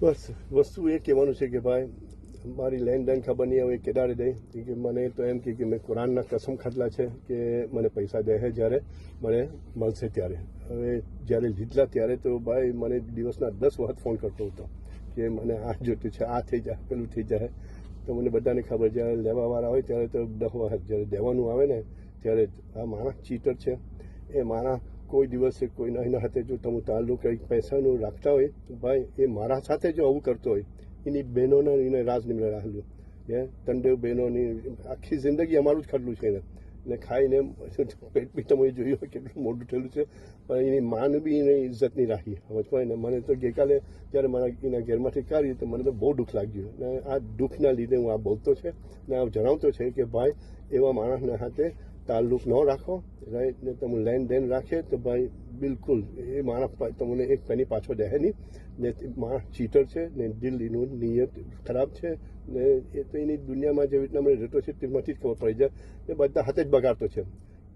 બસ, વસ્તુ એ કહેવાનું છે કે ભાઈ, મારી લેન દેન ખબર નહીં હવે કેદારે દે કેમ કે મને તો એમ કે મેં કુરાનના કસમ ખાધલા છે કે મને પૈસા દે જ્યારે, મને મળશે ત્યારે. હવે જ્યારે લીધલા ત્યારે તો ભાઈ મને દિવસના દસ વખત ફોન કરતો હતો કે મને આ જોતું છે, આ થઈ જાય પેલું થઈ જાય તો મને બધાને ખબર જ્યારે લેવાવાળા હોય ત્યારે તો દસ વખત જ્યારે દેવાનું આવે ને, ત્યારે આ માણસ ચીટર છે. એ માણસ કોઈ દિવસે કોઈના એના હાથે જો તમે તાલ્લુક કંઈક પૈસાનું રાખતા હોય, તો ભાઈ એ મારા સાથે જો આવું કરતો હોય, એની બહેનોને એને રાજ નિમણે રહેલું. હે? તંડેવ બહેનોની આખી જિંદગી અમારું જ ખાટલું છે એને. ને ખાઈને પેટ બી તમે જોયું હોય કેટલું મોટું થયેલું છે. પણ એની માન બી એને ઇજ્જત નહીં રાખી. સમજ પડે ને મને તો ગઈકાલે જ્યારે મારા એના ઘેરમાંથી કાઢી તો મને તો બહુ દુઃખ લાગ્યું. ને આ દુઃખના લીધે હું આ બોલતો છે ને આ જણાવતો છે કે ભાઈ એવા માણસના હાથે તાલ્લુક ન રાખો. રાઈટ, ને તમે લેન દેન રાખે તો ભાઈ બિલકુલ એ માણસ તમને એક પેની પાછો દે નહીં. ને માણસ ચીટર છે, ને દિલ્હીનું નિયત ખરાબ છે, ને એ તો એની દુનિયામાં જેવી રીતના મને રહેતો છે તેમાંથી જ ખબર પડી જાય. ને બધા હાથે જ બગાડતો છે.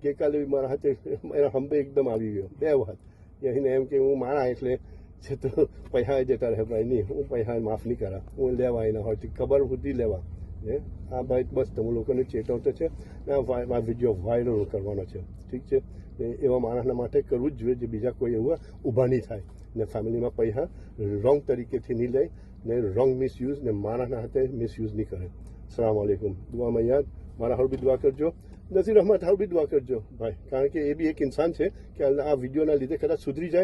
ગઈકાલે બી મારા હાથે એના હંબે એકદમ આવી ગયો. બે વખત. એને એમ કે હું માણા એટલે છે તો પૈસા જતા રહે. ભાઈ નહીં, હું પૈસા માફ નહીં કરા. હું લેવા એના હોય ખબર સુધી લેવા. આ ભાઈ બસ તમે લોકોને ચેતવતો છે ને આ વીડિયો વાયરલ કરવાનો છે. ઠીક છે? એવા માણસના માટે કરવું જ જોઈએ જે બીજા કોઈ એવું ઊભા નહીં થાય. ને ફેમિલીમાં પૈસા રોંગ તરીકેથી નહીં લે ને રોંગ મિસયુઝ ને માણસના હાથે મિસયુઝ નહીં કરે. સલામ આલેકુમ દુઆમાં યાદ, મારા હારું બી દુઆ કરજો. નસીર અહમદ હાલ બી દુઆ કરજો. ભાઈ, કારણ કે એ બી એક ઇન્સાન છે કે આ વિડીયોના લીધે કદાચ સુધરી જાય.